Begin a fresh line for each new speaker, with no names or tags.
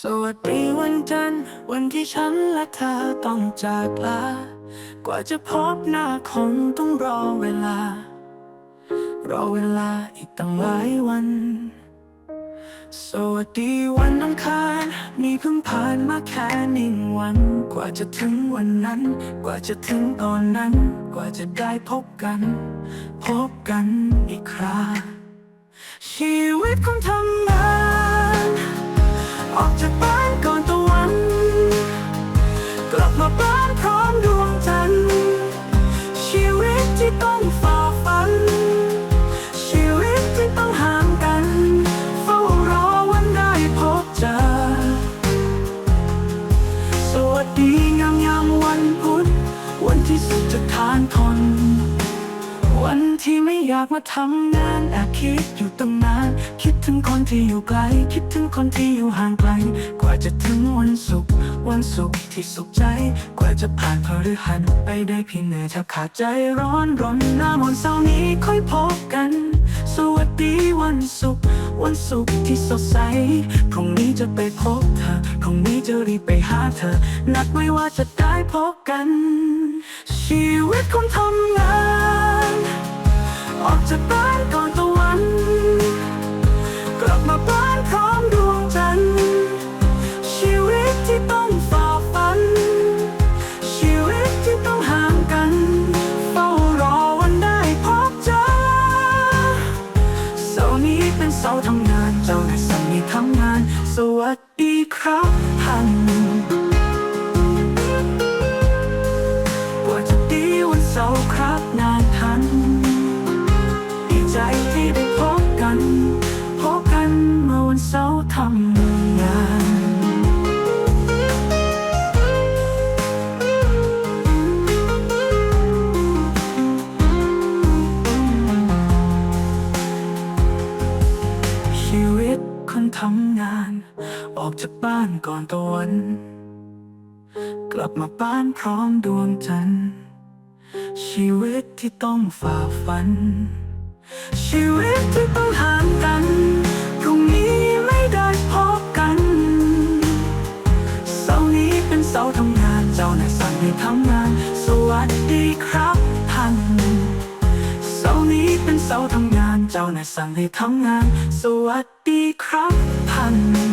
สวัสดีวันจันทร์วันที่ฉันและเธอต้องจากลา กว่าจะพบหน้าคงต้องรอเวลา รอเวลาอีกตั้งหลายวัน สวัสดีวันอังคารนี่เพิ่งผ่านมาแค่หนึ่งวัน กว่าจะถึงวันนั้น กว่าจะถึงตอนนั้น กว่าจะได้พบกัน พบกันอีกคราชีวิตของทำา จากบ้านก่อนตะวัน กลับมาบ้านพร้อมดวงจันทร์ ชีวิตที่ต้องฝ่าฟัน ชีวิตที่ต้องห่างกัน เฝ้ารอวันได้พบเจอ สวัสดีงามยามวันพุธ วันที่สุดจะทานทน วันที่ไม่อยากมาทำงานแอบคิดอยู่ตั้งนาน คิดถึงคนที่อยู่ไกล คิดถึงคนที่อยู่ห่างไกล กว่าจะถึงวันศุกร์วันศุกร์ที่สุขใจ กว่าจะผ่านพฤหัสไปได้เพียงเหนื่อยแทบขาดใจร้อนรนหน้ามนเสาร์นี้ค่อยพบกัน สวัสดีวันศุกร์วันศุกร์ที่สดใส พรุ่งนี้จะไปพบเธอ พรุ่งนี้จะรีบไปหาเธอ นัดไว้ว่าจะได้พบกัน ชีวิตคนทำงาน จากบ้านก่อนตะวัน กลับมาบ้านพร้อมดวงจันทร์ชีวิตที่ต้องฝ่าฟัน ชีวิตที่ต้องห่างกันเฝ้ารอวันได้พบเจอเสาร์นี้เป็นเสาร์ทำงาน เจ้านายสั่งให้ทำงาน สวัสดีครับท่าน ทำงานชีวิตคนทำงาน ออกจากบ้านก่อนตะวัน กลับมาบ้านพร้อมดวงจันทร์ชีวิตที่ต้องฝ่าฟัน ชีวิตที่ต้องห่างกันพรุ่ง พบกันเสาร์นี้เป็นเสาร์ทำงาน เจ้านายสั่งให้ทำงาน สวัสดีครับท่านเสาร์นี้เป็นเสาร์ทำงาน เจ้านายสั่งให้ทำงาน สวัสดีครับท่าน